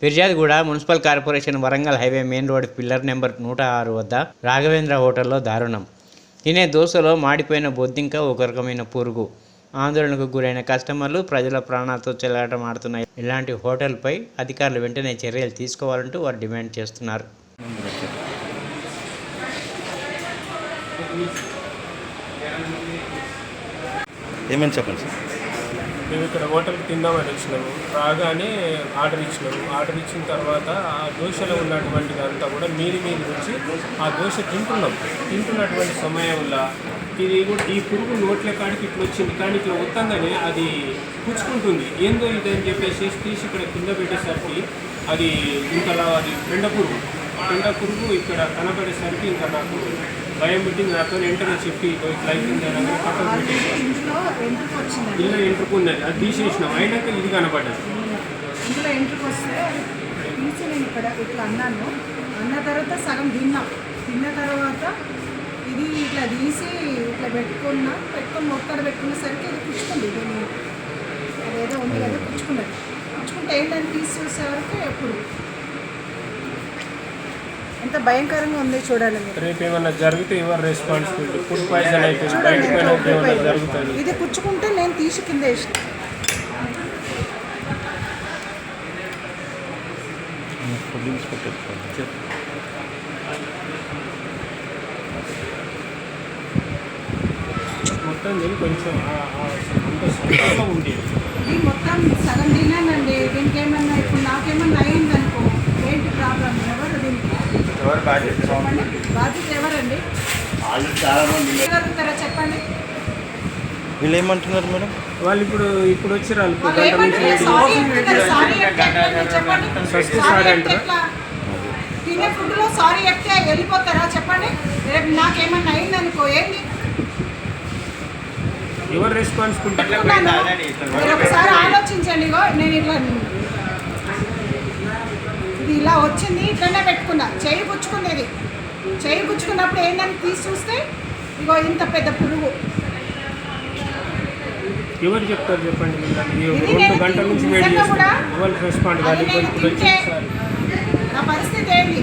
ఫిర్యాదుగూడ municipal corporation Warangal highway main road pillar number నూట ఆరు వద్ద రాఘవేంద్ర హోటల్లో దారుణం. తినే దోశలో మాడిపోయిన బొద్దింక ఒక రకమైన పురుగు. ఆందోళనకు గురైన కస్టమర్లు ప్రజల ప్రాణాలతో చెలగాటం ఇలాంటి హోటల్పై అధికారులు వెంటనే చర్యలు తీసుకోవాలంటూ వారు డిమాండ్ చేస్తున్నారు. ఏమని చెప్పండి సార్? మేము ఇక్కడ హోటల్కి తిందామని వచ్చినాము. రాగానే ఆర్డర్ ఇచ్చినాము. ఆర్డర్ ఇచ్చిన తర్వాత ఆ దోశలో ఉన్నటువంటి అంతా కూడా మీరు మీది వచ్చి ఆ దోశ తింటున్నాం. తింటున్నటువంటి సమయంలో ఇది కూడా ఈ పురుగు నోట్ల కాడికి ఇట్లా వచ్చింది. కానీ ఇట్లా వస్తుందని అది పుచ్చుకుంటుంది. ఏందో ఇదని చెప్పేసి తీసి ఇక్కడ కింద పెట్టేసరికి అది ఇంతలా అది పెండ పురుగు. పెండ పురుగు ఇక్కడ కనబడేసరికి ఇంకా నాకు భయం పెట్టింది నాతో వెంటనే చెప్పి "ఇగో ఇట్లా అయిపోయింది అని పక్కన పెట్టేసాను ఇంట్లో ఎంట్రీకి ఇల్లు ఎంట్రుకున్నది అది తీసేసినాం. అయినాక ఇది కనపడ్డది ఇంట్లో ఎంట్రీకి వస్తే తీసి నేను ఇక్కడ ఇట్లా అన్నాను. అన్న తర్వాత సగం తిన్నా. తిన్న తర్వాత ఇది ఇట్లా తీసి ఇట్లా పెట్టుకున్నా పెట్టుకొని మొక్కడ పెట్టుకునేసరికి ఇది పుచ్చుకుంది. దీన్ని అదేదో ఉంది కదా పుచ్చుకున్నది పుచ్చుకుంటే ఏంటని తీసి చూసేవరకు ఎప్పుడు. ఎంత భయంకరంగా ఉంది చూడాలి మీరు. రేపు ఏమన్నా జరిగితే ఎవరు రెస్పాన్సిబిలిటీ ఫుడ్ పాయిజన్ అయిపోయింది ఇది పుచ్చుకుంటే నేను తీసి కింద వేసిన. మొత్తం కొంచెం ఇది మొత్తం సగం తిన్నానండి దీనికి ఏమన్నా ఇప్పుడు నాకేమన్నా అయింది అనుకో ఏంటి ప్రాబ్లం ఎవరు దీనికి చెప్పండి బాధ్యత ఎవరండి చెప్పండి. వీళ్ళు. ఏమంటున్నారు? మేడం వాళ్ళు ఇప్పుడు ఇప్పుడు వచ్చి వాళ్ళు ఫస్ట్ సారీ అంటారా? తినే ఫుడ్లో సారీ చెప్తే వెళ్ళిపోతారా చెప్పండి? రేపు నాకేమన్నా అయింది అనుకో ఏంటి? ఎవరు రెస్పాన్సిబిలిటీ మీరు ఒకసారి ఆలోచించండి నేను ఇట్లా ఇది ఇలా వచ్చింది ఇట్లనే పెట్టుకున్నా. చేయి గుచ్చుకుంది ఇది చేయి గుచ్చుకున్నప్పుడు ఏంటని తీసి చూస్తే ఇగో ఇంత పెద్ద పురుగు. ఎవరు చెప్తారు చెప్పండి రెండు గంటల నుంచి నా పరిస్థితి ఏంటి